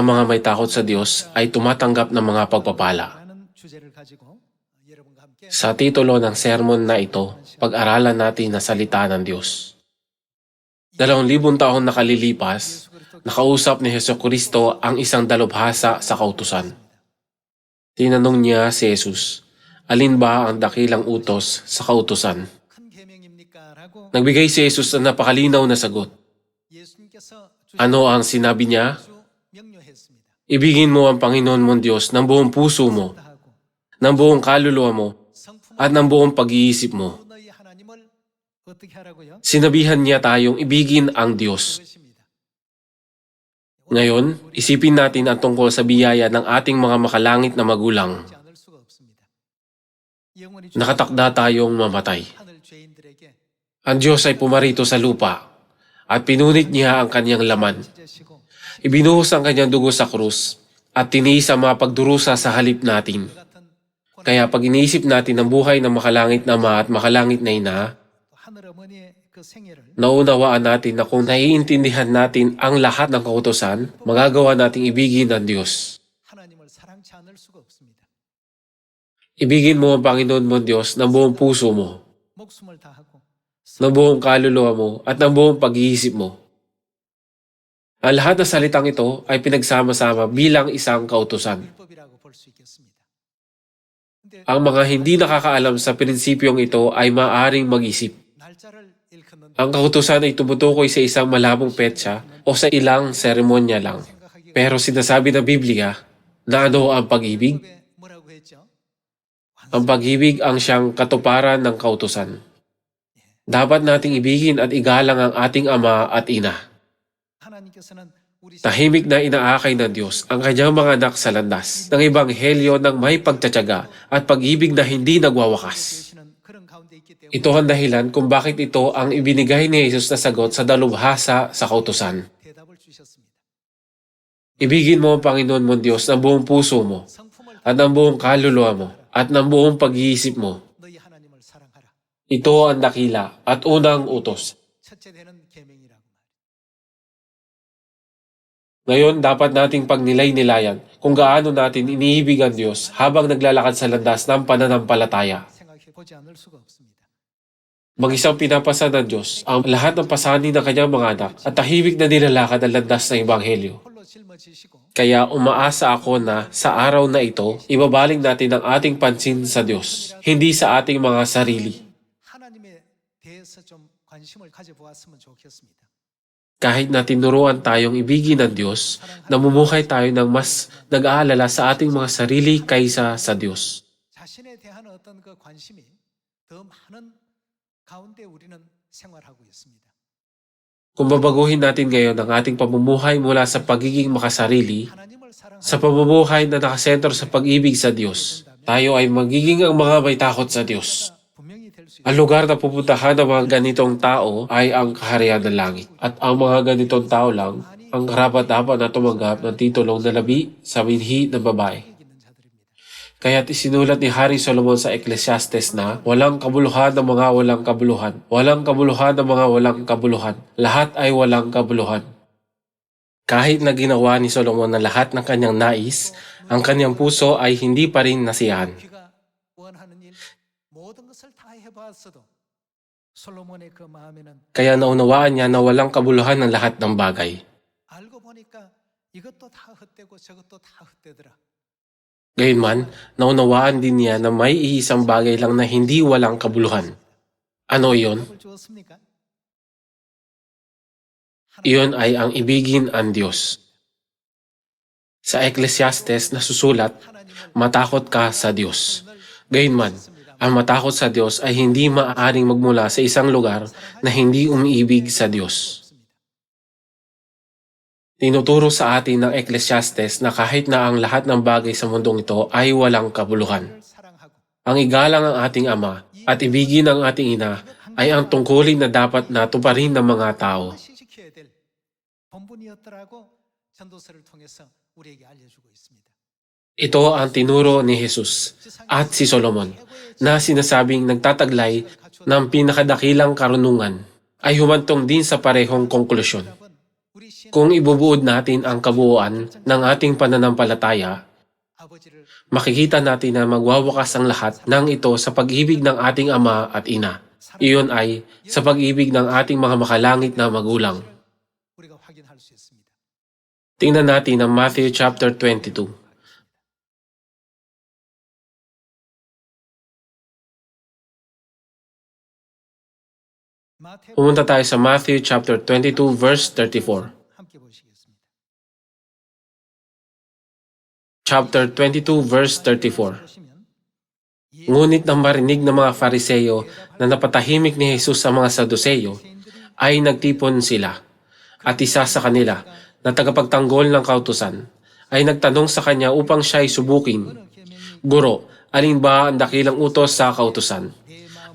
Ang mga may takot sa Diyos ay tumatanggap ng mga pagpapala. Sa titulo ng sermon na ito, pag-aralan natin na salita ng Diyos. Dalawang libon taon nakalilipas, nakausap ni Heso Kristo ang isang dalubhasa sa kautusan. Tinanong niya si Jesus, alin ba ang dakilang utos sa kautusan? Nagbigay si Jesus ng napakalinaw na sagot. Ano ang sinabi niya? Ibigin mo ang Panginoon mong Diyos ng buong puso mo, ng buong kaluluwa mo, at ng buong pag-iisip mo. Sinabihan niya tayong ibigin ang Diyos. Ngayon, isipin natin ang tungkol sa biyaya ng ating mga makalangit na magulang. Nakatakda tayong mamatay. Ang Diyos ay pumarito sa lupa at pinunit niya ang kanyang laman Ibinuhos ang kanyang dugo sa krus at tiniis ang mga pagdurusa sa halip natin. Kaya pag iniisip natin ang buhay ng makalangit na ama at makalangit na ina, naunawaan natin na kung naiintindihan natin ang lahat ng kautosan, magagawa nating ibigin ang Diyos. Ibigin mo ang Panginoon mong Diyos ng buong puso mo, ng buong kaluluwa mo, at ng buong pag-iisip mo. Ang lahat ng salitang ito ay pinagsama-sama bilang isang kautusan. Ang mga hindi nakakaalam sa prinsipyong ito ay maaring mag-isip. Ang kautusan ay tumutukoy sa isang malabong petsa o sa ilang seremonya lang. Pero sinasabi ng Biblia na ano ang pag-ibig? Ang pag-ibig ang siyang katuparan ng kautusan. Dapat nating ibigin at igalang ang ating ama at ina. Tahimik na inaakay ng Diyos ang kanyang mga anak sa landas ng Ebanghelyo ng may pagtatyaga at pag-ibig na hindi nagwawakas. Ito ang dahilan kung bakit ito ang ibinigay ni Jesus na sagot sa dalubhasa sa kautusan. Ibigin mo ang Panginoon mong Diyos ng buong puso mo at ng buong kaluluwa mo at ng buong pag-iisip mo. Ito ang dakila at unang utos Ngayon, dapat nating pagnilay-nilayan kung gaano natin iniibig ang Diyos habang naglalakad sa landas ng pananampalataya. Mag-isang pinapasa ng Diyos ang lahat ng pasanin ng kanyang mga anak at tahimik na nilalakad ang landas ng Ebanghelyo. Kaya umaasa ako na sa araw na ito, ibabaling natin ang ating pansin sa Diyos, hindi sa ating mga sarili. Kahit na tinuruan tayong ibigin ng Diyos, namumuhay tayo ng mas nag-aalala sa ating mga sarili kaysa sa Diyos. Kung babaguhin natin ngayon ang ating pamumuhay mula sa pagiging makasarili, sa pamumuhay na nakasentro sa pag-ibig sa Diyos, tayo ay magiging ang mga may takot sa Diyos. Ang lugar na pupuntahan ng mga ganitong tao ay ang kaharian ng langit. At ang mga ganitong tao lang ang karapat-dapat na tumanggap ng titulong na labi sa minhi ng babae. Kaya't isinulat ni Hari Solomon sa Ecclesiastes na walang kabuluhan ng mga walang kabuluhan. Walang kabuluhan ng mga walang kabuluhan. Lahat ay walang kabuluhan. Kahit na ginawa ni Solomon na lahat ng kanyang nais, ang kanyang puso ay hindi pa rin nasiyahan. Kaya naunawaan niya na walang kabuluhan ang lahat ng bagay. Gayunman, naunawaan din niya na may iisang bagay lang na hindi walang kabuluhan. Ano iyon? Iyon ay ang ibigin ang Diyos. Sa Ecclesiastes na susulat, matakot ka sa Diyos. Gayunman, ang matakot sa Diyos ay hindi maaaring magmula sa isang lugar na hindi umiibig sa Diyos. Tinuturo sa atin ng Ecclesiastes na kahit na ang lahat ng bagay sa mundong ito ay walang kabuluhan. Ang igalang ang ating ama at ibigin ang ating ina ay ang tungkulin na dapat natuparin ng mga tao. Ito ang tinuro ni Jesus at si Solomon na sinasabing nagtataglay ng pinakadakilang karunungan ay humantong din sa parehong konklusyon. Kung ibubuod natin ang kabuuan ng ating pananampalataya, makikita natin na magwawakas ang lahat ng ito sa pag-ibig ng ating ama at ina. Iyon ay sa pag-ibig ng ating mga makalangit na magulang. Tingnan natin ang Matthew chapter 22. Pumunta tayo sa Matthew chapter 22 verse 34. Chapter 22 verse 34. Ngunit nang marinig ng mga fariseyo na napatahimik ni Jesus sa mga saduseyo, ay nagtipon sila at isa sa kanila na tagapagtanggol ng kautusan ay nagtanong sa kanya upang siya ay subuking, Guro, alin ba ang dakilang utos sa kautusan?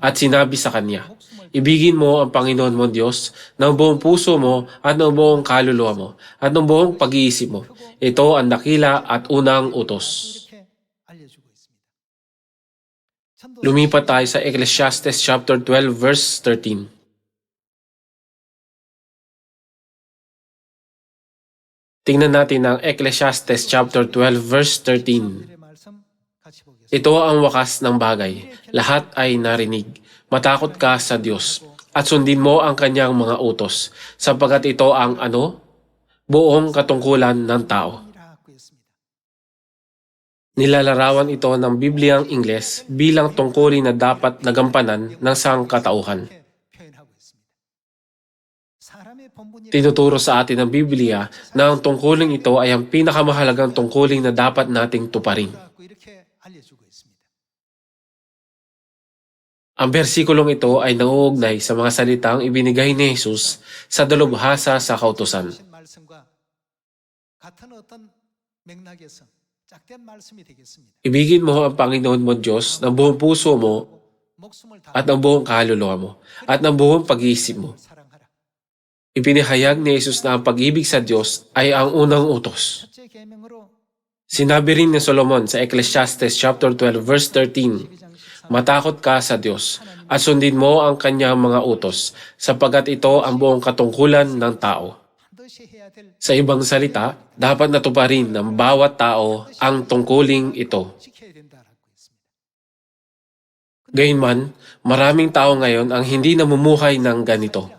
At sinabi sa kanya, Ibigin mo ang Panginoon mong Diyos ng buong puso mo at ng buong kaluluwa mo at ng buong pag-iisip mo. Ito ang dakila at unang utos. Lumipat tayo sa Ecclesiastes chapter 12 verse 13. Tingnan natin ang Ecclesiastes chapter 12 verse 13. Ito ang wakas ng bagay. Lahat ay narinig. Matakot ka sa Diyos at sundin mo ang kanyang mga utos sapagkat ito ang ano? Buong katungkulan ng tao. Nilalarawan ito ng Bibliang Ingles bilang tungkulin na dapat nagampanan ng sangkatauhan. Tinuturo sa atin ng Biblia na ang tungkuling ito ay ang pinakamahalagang tungkuling na dapat nating tuparin. Ang bersikulong ito ay nauugnay sa mga salitang ibinigay ni Jesus sa dalubhasa sa kautosan. Ibigin mo ang Panginoon mo Diyos ng buong puso mo at ng buong kaluluwa mo at ng buong pag-iisip mo. Ipinahayag ni Jesus na ang pag-ibig sa Diyos ay ang unang utos. Sinabi rin ni Solomon sa Ecclesiastes chapter 12 verse 13, Matakot ka sa Diyos at sundin mo ang kanyang mga utos sapagat ito ang buong katungkulan ng tao. Sa ibang salita, dapat natuparin ng bawat tao ang tungkuling ito. Gayunman, maraming tao ngayon ang hindi namumuhay ng ganito.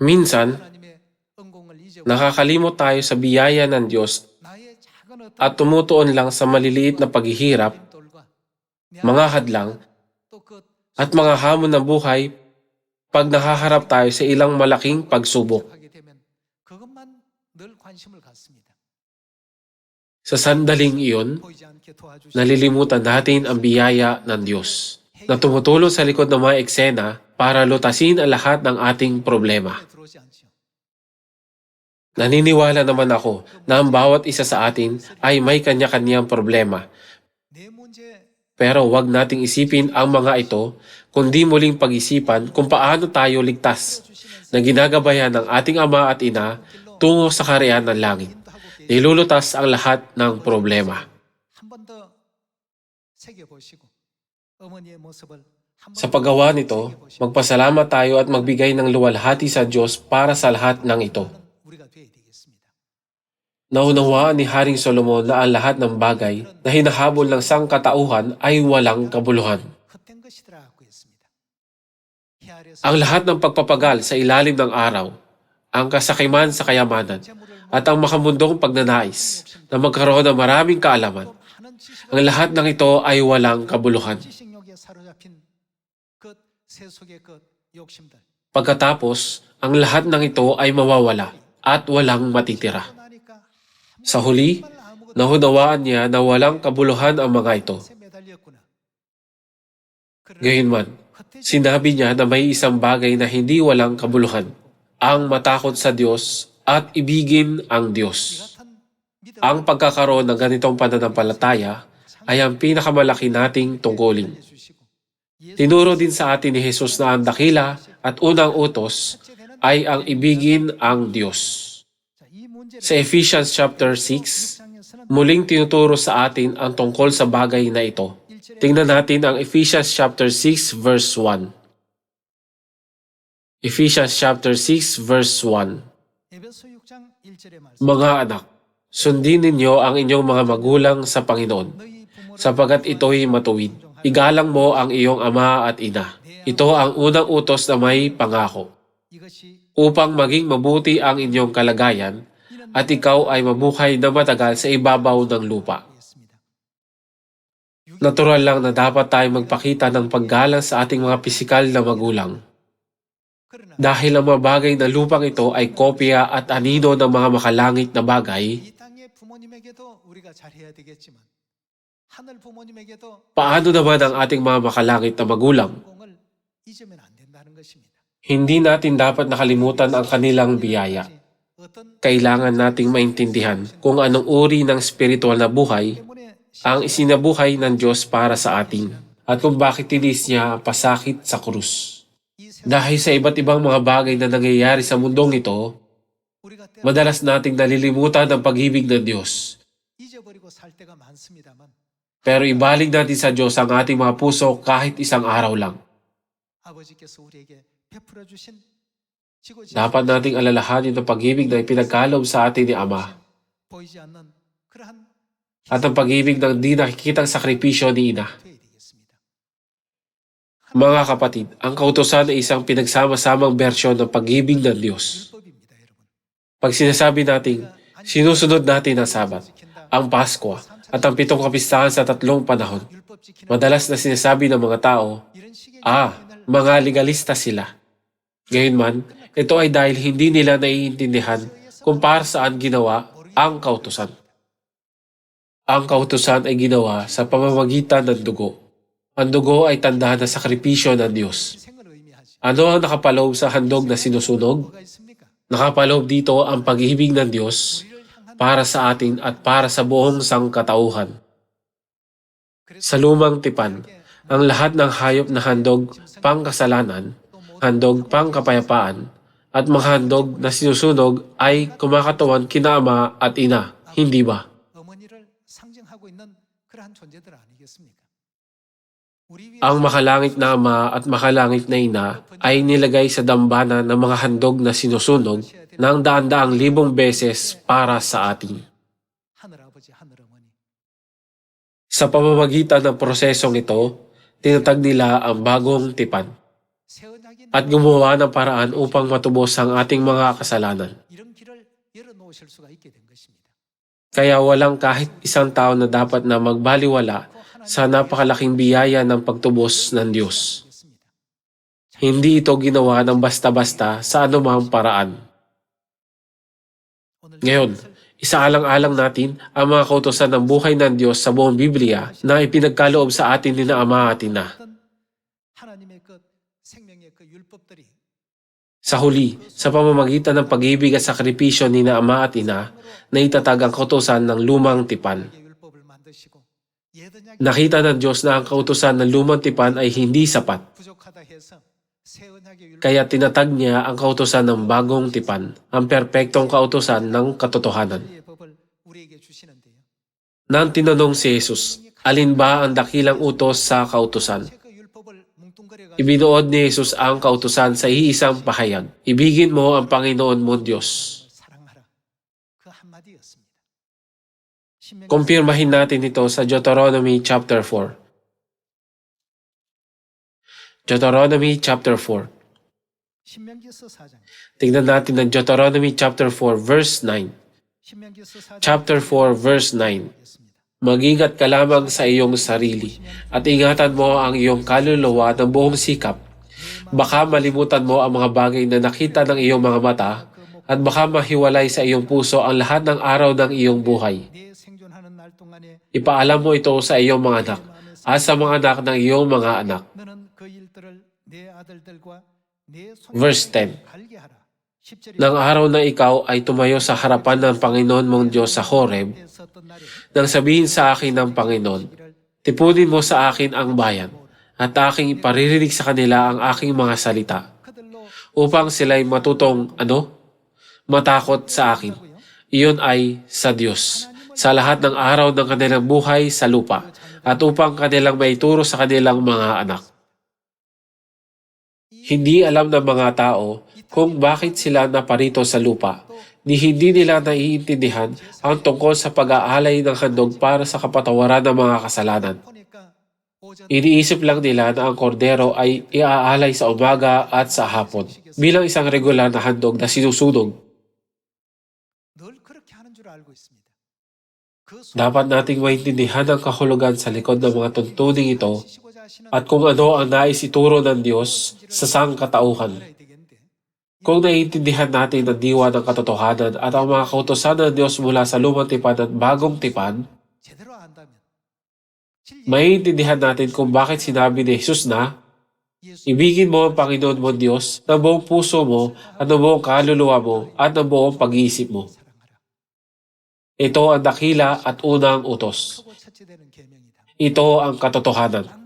Minsan, nakakalimot tayo sa biyaya ng Diyos at tumutuon lang sa maliliit na paghihirap mga hadlang, at mga hamon ng buhay pag nakaharap tayo sa ilang malaking pagsubok. Sa sandaling iyon, nalilimutan natin ang biyaya ng Diyos na tumutulong sa likod ng mga eksena para lutasin ang lahat ng ating problema. Naniniwala naman ako na ang bawat isa sa atin ay may kanya-kanyang problema pero huwag nating isipin ang mga ito, kundi muling pag-isipan kung paano tayo ligtas na ginagabayan ng ating ama at ina tungo sa karyaan ng langit. Nilulutas ang lahat ng problema. Sa paggawa nito, magpasalamat tayo at magbigay ng luwalhati sa Diyos para sa lahat ng ito. Naunawaan ni Haring Solomon na ang lahat ng bagay na hinahabol ng sangkatauhan ay walang kabuluhan. Ang lahat ng pagpapagal sa ilalim ng araw, ang kasakiman sa kayamanan, at ang makamundong pagnanais na magkaroon ng maraming kaalaman, ang lahat ng ito ay walang kabuluhan. Pagkatapos, ang lahat ng ito ay mawawala at walang matitira. Sa huli, nahunawaan niya na walang kabuluhan ang mga ito. Gayunman, sinabi niya na may isang bagay na hindi walang kabuluhan, ang matakot sa Diyos at ibigin ang Diyos. Ang pagkakaroon ng ganitong pananampalataya ay ang pinakamalaki nating tungkulin. Tinuro din sa atin ni Jesus na ang dakila at unang utos ay ang ibigin ang Diyos. Sa Ephesians chapter 6, muling tinuturo sa atin ang tungkol sa bagay na ito. Tingnan natin ang Ephesians chapter 6 verse 1. Ephesians chapter 6 verse 1. Mga anak, sundin ninyo ang inyong mga magulang sa Panginoon, sapagat ito'y matuwid. Igalang mo ang iyong ama at ina. Ito ang unang utos na may pangako. Upang maging mabuti ang inyong kalagayan, at ikaw ay mamuhay na matagal sa ibabaw ng lupa. Natural lang na dapat tayong magpakita ng paggalang sa ating mga pisikal na magulang. Dahil ang mga bagay na lupang ito ay kopya at anino ng mga makalangit na bagay, paano naman ang ating mga makalangit na magulang? Hindi natin dapat nakalimutan ang kanilang biyaya kailangan nating maintindihan kung anong uri ng spiritual na buhay ang isinabuhay ng Diyos para sa atin at kung bakit tinis niya pasakit sa krus. Dahil sa iba't ibang mga bagay na nangyayari sa mundong ito, madalas nating nalilimutan ang pag-ibig ng Diyos. Pero ibaling natin sa Diyos ang ating mga puso kahit isang araw lang. Dapat nating alalahanin ang pag-ibig na ipinagkalob sa atin ni Ama at ang pag-ibig ng di nakikitang sakripisyo ni Ina. Mga kapatid, ang kautosan ay isang pinagsama-samang bersyon ng pag-ibig ng Diyos. Pag sinasabi natin, sinusunod natin ang Sabat, ang Paskwa, at ang pitong kapistahan sa tatlong panahon, madalas na sinasabi ng mga tao, ah, mga legalista sila. Gayunman, ito ay dahil hindi nila naiintindihan kung para saan ginawa ang kautusan. Ang kautusan ay ginawa sa pamamagitan ng dugo. Ang dugo ay tanda na sakripisyo ng Diyos. Ano ang nakapaloob sa handog na sinusunog? Nakapaloob dito ang pag-ibig ng Diyos para sa atin at para sa buong sangkatauhan. Sa lumang tipan, ang lahat ng hayop na handog pangkasalanan handog pangkapayapaan at mga handog na sinusunog ay kumakatawan kina ama at ina, hindi ba? Ang makalangit na ama at makalangit na ina ay nilagay sa dambana ng mga handog na sinusunog ng daan-daang libong beses para sa atin. Sa pamamagitan ng prosesong ito, tinatag nila ang bagong tipan at gumawa ng paraan upang matubos ang ating mga kasalanan. Kaya walang kahit isang tao na dapat na magbaliwala sa napakalaking biyaya ng pagtubos ng Diyos. Hindi ito ginawa ng basta-basta sa anumang paraan. Ngayon, isaalang-alang natin ang mga kautosan ng buhay ng Diyos sa buong Biblia na ipinagkaloob sa atin ni na Ama at Ina. Sa huli, sa pamamagitan ng pag-ibig at sakripisyo ni na ama at ina, naitatag ang kautosan ng lumang tipan. Nakita ng Diyos na ang kautosan ng lumang tipan ay hindi sapat. Kaya tinatag niya ang kautosan ng bagong tipan, ang perpektong kautosan ng katotohanan. Nang tinanong si Jesus, alin ba ang dakilang utos sa kautosan? Ibinuod ni Jesus ang kautusan sa iisang pahayag. Ibigin mo ang Panginoon mong Diyos. Kumpirmahin natin ito sa Deuteronomy chapter 4. Deuteronomy chapter 4. Tingnan natin ang Deuteronomy chapter 4 verse 9. Chapter 4 verse 9. Magingat ka lamang sa iyong sarili at ingatan mo ang iyong kaluluwa ng buong sikap. Baka malimutan mo ang mga bagay na nakita ng iyong mga mata at baka mahiwalay sa iyong puso ang lahat ng araw ng iyong buhay. Ipaalam mo ito sa iyong mga anak at sa mga anak ng iyong mga anak. Verse 10 Nang araw na ikaw ay tumayo sa harapan ng Panginoon mong Diyos sa Horeb, nang sabihin sa akin ng Panginoon, tipunin mo sa akin ang bayan at aking paririnig sa kanila ang aking mga salita upang sila'y matutong ano? Matakot sa akin. Iyon ay sa Diyos sa lahat ng araw ng kanilang buhay sa lupa at upang kanilang maituro sa kanilang mga anak. Hindi alam ng mga tao kung bakit sila naparito sa lupa ni hindi nila naiintindihan ang tungkol sa pag-aalay ng handog para sa kapatawaran ng mga kasalanan. Iniisip lang nila na ang kordero ay iaalay sa umaga at sa hapon bilang isang regular na handog na sinusunog. Dapat nating maintindihan ang kahulugan sa likod ng mga tuntuning ito at kung ano ang nais ituro ng Diyos sa sangkatauhan. Kung naiintindihan natin ang diwa ng katotohanan at ang mga kautosan ng Diyos mula sa lumang tipan at bagong tipan, maiintindihan natin kung bakit sinabi ni Jesus na, Ibigin mo ang Panginoon mo Diyos ng buong puso mo at ng buong kaluluwa mo at ng buong pag-iisip mo. Ito ang dakila at unang utos. Ito ang katotohanan.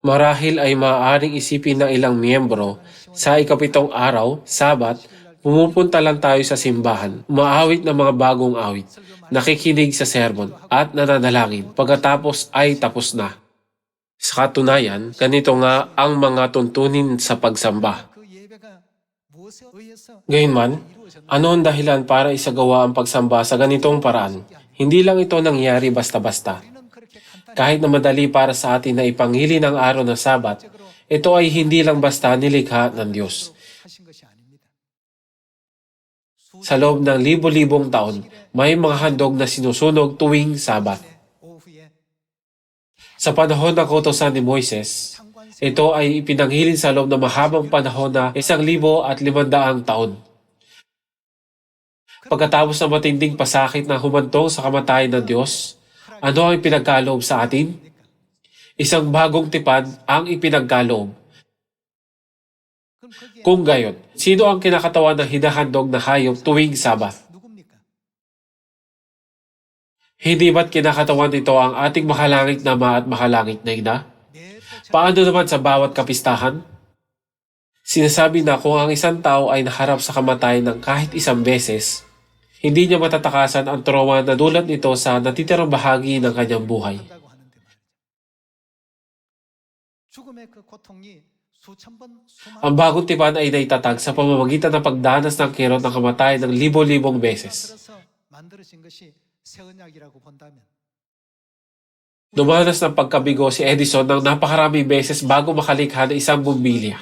Marahil ay maaaring isipin ng ilang miyembro sa ikapitong araw, Sabat, pumupunta lang tayo sa simbahan, umaawit ng mga bagong awit, nakikinig sa sermon, at nananalangin. Pagkatapos ay tapos na. Sa katunayan, ganito nga ang mga tuntunin sa pagsamba. Gayunman, ano ang dahilan para isagawa ang pagsamba sa ganitong paraan? Hindi lang ito nangyari basta-basta. Kahit na madali para sa atin na ipanghili ng araw ng Sabat, ito ay hindi lang basta nilikha ng Diyos. Sa loob ng libo-libong taon, may mga handog na sinusunog tuwing Sabat. Sa panahon ng kautosan ni Moises, ito ay ipinanghilin sa loob ng mahabang panahon na isang libo at limandaang taon. Pagkatapos ng matinding pasakit na humantong sa kamatayan ng Diyos, ano ang ipinagkaloob sa atin? Isang bagong tipan ang ipinagkaloob. Kung gayon, sino ang kinakatawan ng hinahandog na hayop tuwing Sabat? Hindi ba't kinakatawan nito ang ating makalangit na ma at makalangit na ina? Paano naman sa bawat kapistahan? Sinasabi na kung ang isang tao ay naharap sa kamatayan ng kahit isang beses, hindi niya matatakasan ang trauma na dulot nito sa natitirang bahagi ng kanyang buhay. Ang bagong tipan ay naitatag sa pamamagitan ng pagdanas ng kirot ng kamatayan ng libo-libong beses. Dumanas ng pagkabigo si Edison ng napakaraming beses bago makalikha ng isang bumbilya.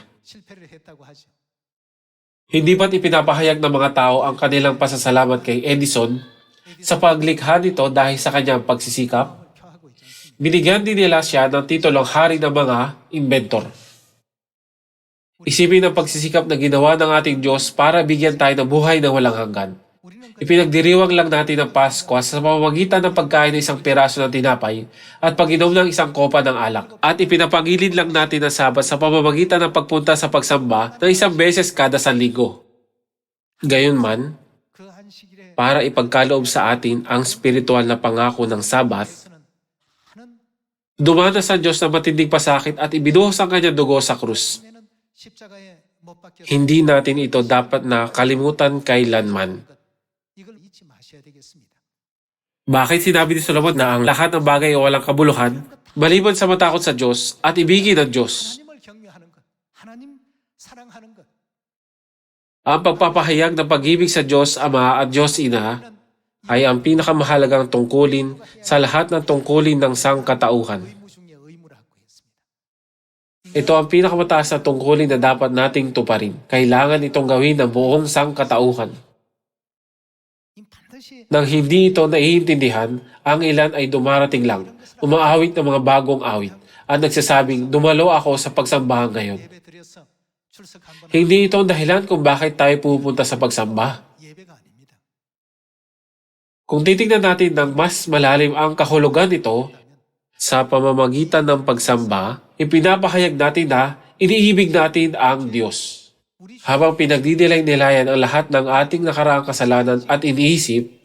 Hindi pat ipinapahayag ng mga tao ang kanilang pasasalamat kay Edison sa paglikha nito dahil sa kanyang pagsisikap? Binigyan din nila siya ng titulong hari ng mga inventor. Isipin ang pagsisikap na ginawa ng ating Diyos para bigyan tayo ng buhay na walang hanggan. Ipinagdiriwang lang natin ang Pasko sa pamamagitan ng pagkain ng isang piraso ng tinapay at pag-inom ng isang kopa ng alak. At ipinapangilin lang natin ang Sabat sa pamamagitan ng pagpunta sa pagsamba ng isang beses kada sanligo. Gayunman, para ipagkaloob sa atin ang spiritual na pangako ng Sabat, dumanas ang Diyos na matinding pasakit at ibinuhos ang kanyang dugo sa krus. Hindi natin ito dapat na kalimutan kailanman. Bakit sinabi ni Solomon na ang lahat ng bagay ay walang kabuluhan? Maliban sa matakot sa Diyos at ibigin ang Diyos. Ang pagpapahayag ng pag-ibig sa Diyos Ama at Diyos Ina ay ang pinakamahalagang tungkulin sa lahat ng tungkulin ng sangkatauhan. Ito ang pinakamataas na tungkulin na dapat nating tuparin. Kailangan itong gawin ng buong sangkatauhan. Nang hindi ito naiintindihan, ang ilan ay dumarating lang, umaawit ng mga bagong awit at nagsasabing dumalo ako sa pagsambahan ngayon. Hindi ito ang dahilan kung bakit tayo pupunta sa pagsamba. Kung titingnan natin ng mas malalim ang kahulugan nito, sa pamamagitan ng pagsamba, ipinapahayag natin na iniibig natin ang Diyos. Habang pinagdidilay-nilayan ang lahat ng ating nakaraang kasalanan at iniisip,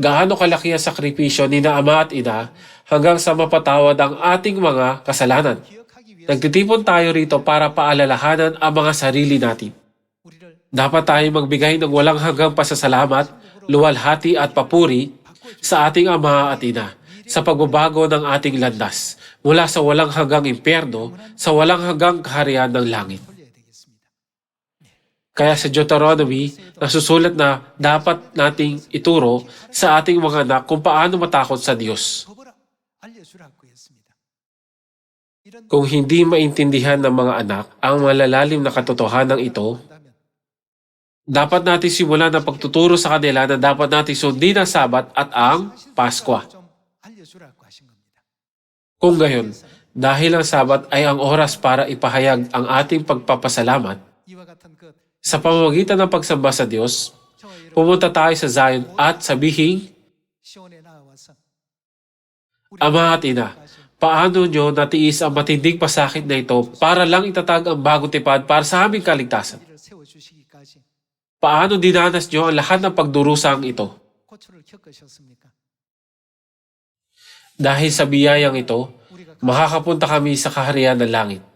gaano kalaki ang sakripisyo ni na ama at ina hanggang sa mapatawad ang ating mga kasalanan. Nagtitipon tayo rito para paalalahanan ang mga sarili natin. Dapat tayong magbigay ng walang hanggang pasasalamat, luwalhati at papuri sa ating ama at ina sa pagbabago ng ating landas mula sa walang hanggang impyerno sa walang hanggang kaharian ng langit. Kaya sa Deuteronomy, nasusulat na dapat nating ituro sa ating mga anak kung paano matakot sa Diyos. Kung hindi maintindihan ng mga anak ang malalalim na katotohanan ito, dapat natin simulan ang pagtuturo sa kanila na dapat natin sundin ang Sabat at ang Pasko. Kung gayon, dahil ang Sabat ay ang oras para ipahayag ang ating pagpapasalamat, sa pamamagitan ng pagsamba sa Diyos, pumunta tayo sa Zion at sabihin, Ama at Ina, paano nyo natiis ang matinding pasakit na ito para lang itatag ang bagong tipad para sa aming kaligtasan? Paano dinanas nyo ang lahat ng pagdurusang ito? Dahil sa biyayang ito, makakapunta kami sa kaharian ng langit.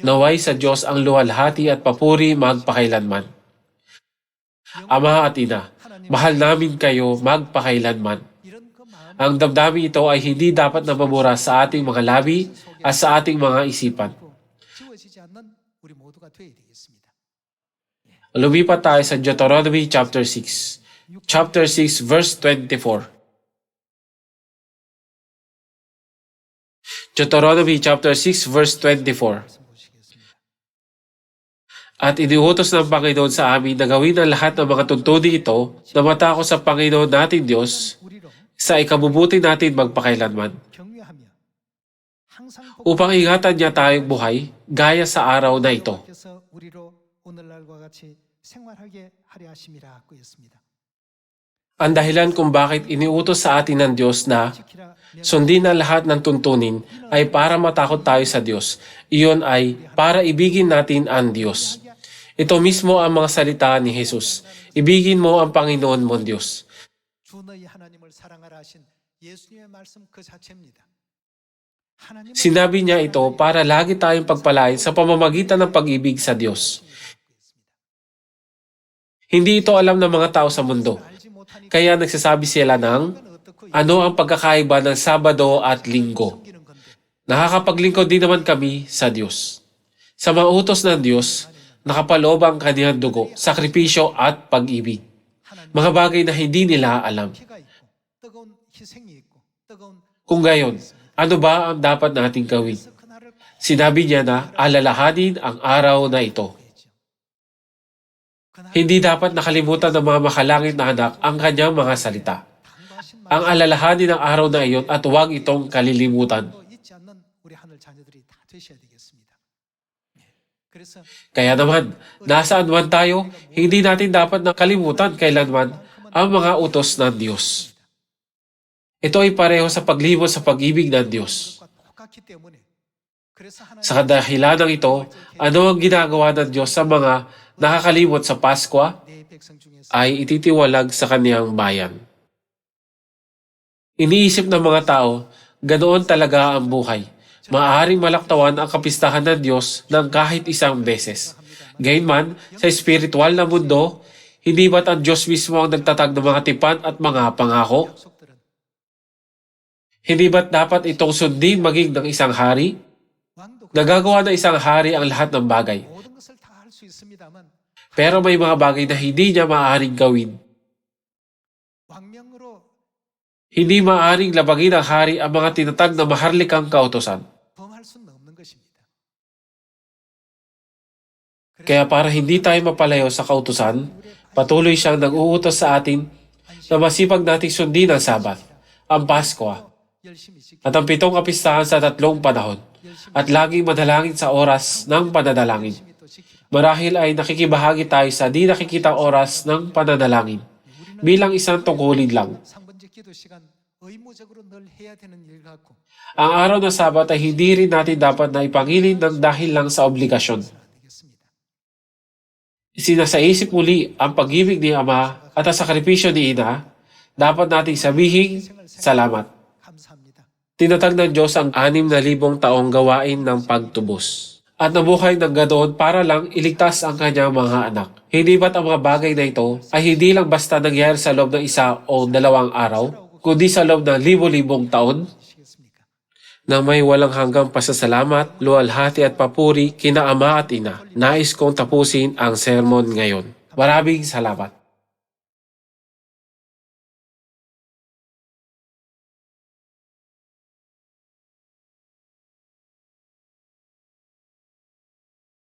Naway sa Diyos ang luwalhati at papuri magpakailanman. Ama at Ina, mahal namin kayo magpakailanman. Ang damdamin ito ay hindi dapat nababura sa ating mga labi at sa ating mga isipan. Lumipat tayo sa Deuteronomy chapter 6. Chapter 6 verse 24. Deuteronomy chapter 6 verse 24. At iniutos ng Panginoon sa amin na gawin ang lahat ng mga tuntuni ito na matako sa Panginoon natin Diyos sa ikabubuti natin magpakailanman. Upang ingatan niya tayong buhay gaya sa araw na ito. Ang dahilan kung bakit iniutos sa atin ng Diyos na sundin ang lahat ng tuntunin ay para matakot tayo sa Diyos. Iyon ay para ibigin natin ang Diyos. Ito mismo ang mga salita ni Jesus. Ibigin mo ang Panginoon mong Diyos. Sinabi niya ito para lagi tayong pagpalain sa pamamagitan ng pag-ibig sa Diyos. Hindi ito alam ng mga tao sa mundo. Kaya nagsasabi sila ng ano ang pagkakaiba ng Sabado at Linggo. Nakakapaglingkod din naman kami sa Diyos. Sa mga utos ng Diyos, nakapaloob ang kanyang dugo, sakripisyo at pag-ibig. Mga bagay na hindi nila alam. Kung gayon, ano ba ang dapat nating gawin? Sinabi niya na alalahanin ang araw na ito. Hindi dapat nakalimutan ng mga makalangit na anak ang kanyang mga salita. Ang alalahanin ng araw na iyon at huwag itong kalilimutan. Kaya naman, nasaan man tayo, hindi natin dapat nakalimutan kailanman ang mga utos ng Diyos. Ito ay pareho sa paglimot sa pag-ibig ng Diyos. Sa kadahilan ng ito, ano ang ginagawa ng Diyos sa mga nakakalimot sa Pasko ay ititiwalag sa kaniyang bayan. Iniisip ng mga tao, ganoon talaga ang buhay maaaring malaktawan ang kapistahan ng Diyos ng kahit isang beses. Gayunman, sa espiritual na mundo, hindi ba't ang Diyos mismo ang nagtatag ng mga tipan at mga pangako? Hindi ba't dapat itong sundin maging ng isang hari? Nagagawa ng isang hari ang lahat ng bagay. Pero may mga bagay na hindi niya maaaring gawin. Hindi maaaring labagin ng hari ang mga tinatag na maharlikang kautosan. Kaya para hindi tayo mapalayo sa kautusan, patuloy siyang nag-uutos sa atin na masipag nating sundin ang Sabat, ang Pasko, at ang pitong kapistahan sa tatlong panahon, at laging manalangin sa oras ng pananalangin. Marahil ay nakikibahagi tayo sa di nakikitang oras ng pananalangin bilang isang tungkulin lang. Ang araw ng Sabat ay hindi rin natin dapat na ipangilin ng dahil lang sa obligasyon. Sinasaisip muli ang pag-ibig ni Ama at ang sakripisyo ni Ina, dapat nating sabihin, Salamat. Tinatag ng Diyos ang anim na libong taong gawain ng pagtubos at nabuhay ng ganoon para lang iligtas ang kanyang mga anak. Hindi ba't ang mga bagay na ito ay hindi lang basta nangyari sa loob ng isa o dalawang araw, kundi sa loob ng libo-libong taon? na may walang hanggang pasasalamat, luwalhati at papuri kina ama at ina. Nais kong tapusin ang sermon ngayon. Maraming salamat.